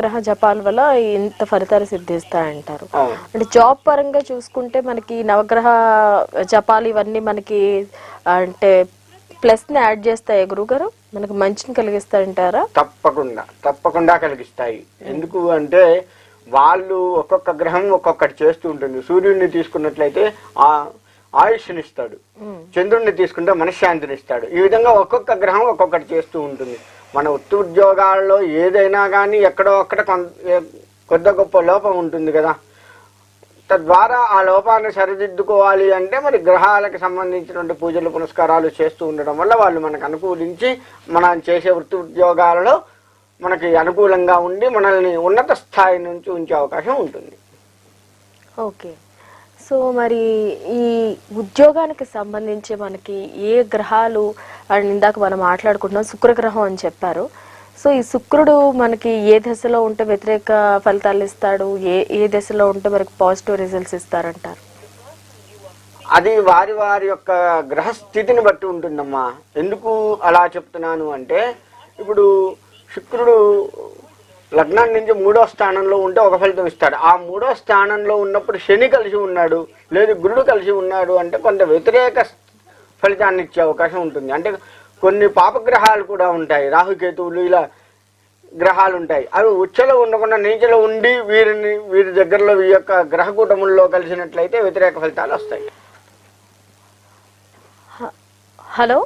గ్రహ జపాల వల్ల ఇంత ఫలితాలు సిద్ధిస్తాయంటారు. అవును. అంటే జాబ్ పరంగా చూసుకుంటే మనకి నవగ్రహ జపాలు ఇవన్నీ మనకి అంటే ప్లస్ని యాడ్ చేస్తాయి గురుగారు? మనకి మంచిని కలిగిస్తాయంటారా? తప్పకుండా. తప్పకుండా కలిగిస్తాయి. ఎందుకు అంటే వాళ్ళు ఒక్కొక్క గ్రహం ఒక్కొక్కటి చేస్తూ ఉంటుంది. సూర్యుడిని తీసుకున్నట్లయితే ఆ ఆయుష్నిస్తాడు చంద్రుడిని తీసుకుంటే మనశ్శాంతిని ఇస్తాడు. ఈ విధంగా ఒక్కొక్క గ్రహం ఒక్కొక్కటి చేస్తూ ఉంటుంది. మన వృత్తి ఉద్యోగాల్లో ఏదైనా కానీ ఎక్కడో అక్కడ కొంత కొద్ది గొప్ప లోపం ఉంటుంది కదా. తద్వారా ఆ లోపాన్ని సరిదిద్దుకోవాలి అంటే మరి గ్రహాలకు సంబంధించినటువంటి పూజలు పునస్కారాలు చేస్తూ ఉండడం వల్ల వాళ్ళు మనకు అనుకూలించి మనం చేసే వృత్తి ఉద్యోగాలలో మనకి అనుకూలంగా ఉండి మనల్ని ఉన్నత స్థాయి నుంచి ఉంచే అవకాశం ఉంటుంది. ఓకే. సో మరి ఈ ఉద్యోగానికి సంబంధించి మనకి ఏ గ్రహాలు అండ్ ఇందాక మనం మాట్లాడుకుంటున్నాం శుక్రగ్రహం అని చెప్పారు. సో ఈ శుక్రుడు మనకి ఏ దశలో ఉంటే వ్యతిరేక ఫలితాలు ఇస్తాడు? ఏ ఏ దశలో ఉంటే మనకి పాజిటివ్ రిజల్ట్స్ ఇస్తారంటారు? అది వారి వారి యొక్క గ్రహ స్థితిని బట్టి ఉంటుందమ్మా. ఎందుకు అలా చెప్తున్నాను అంటే ఇప్పుడు శుక్రుడు లగ్నం నుంచి మూడో స్థానంలో ఉంటే ఒక ఫలితం ఇస్తాడు. ఆ మూడో స్థానంలో ఉన్నప్పుడు శని కలిసి ఉన్నాడు లేదు గురుడు కలిసి ఉన్నాడు అంటే కొంత వ్యతిరేక ఫలితాన్ని ఇచ్చే అవకాశం ఉంటుంది. అంటే కొన్ని పాపగ్రహాలు కూడా ఉంటాయి. రాహుకేతువులు ఇలా గ్రహాలు ఉంటాయి. అవి ఉచ్చలో ఉండకుండా నీచలో ఉండి వీరిని వీరి దగ్గరలో ఈ యొక్క గ్రహ కూటముల్లో కలిసినట్లయితే వ్యతిరేక ఫలితాలు వస్తాయి. హలో?